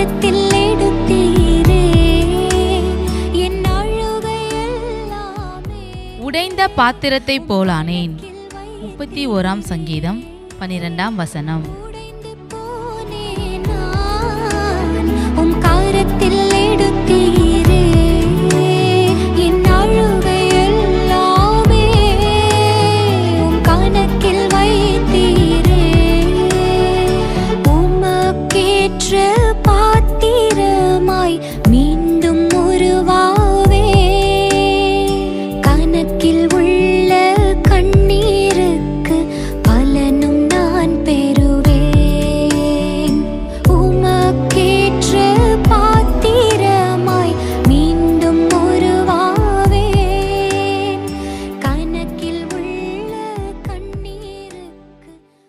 நேரத்தில் எடுத்தீரே. உடைந்த பாத்திரத்தை போலானேன் முப்பத்தி ஓராம் சங்கீதம் பனிரெண்டாம் வசனம். me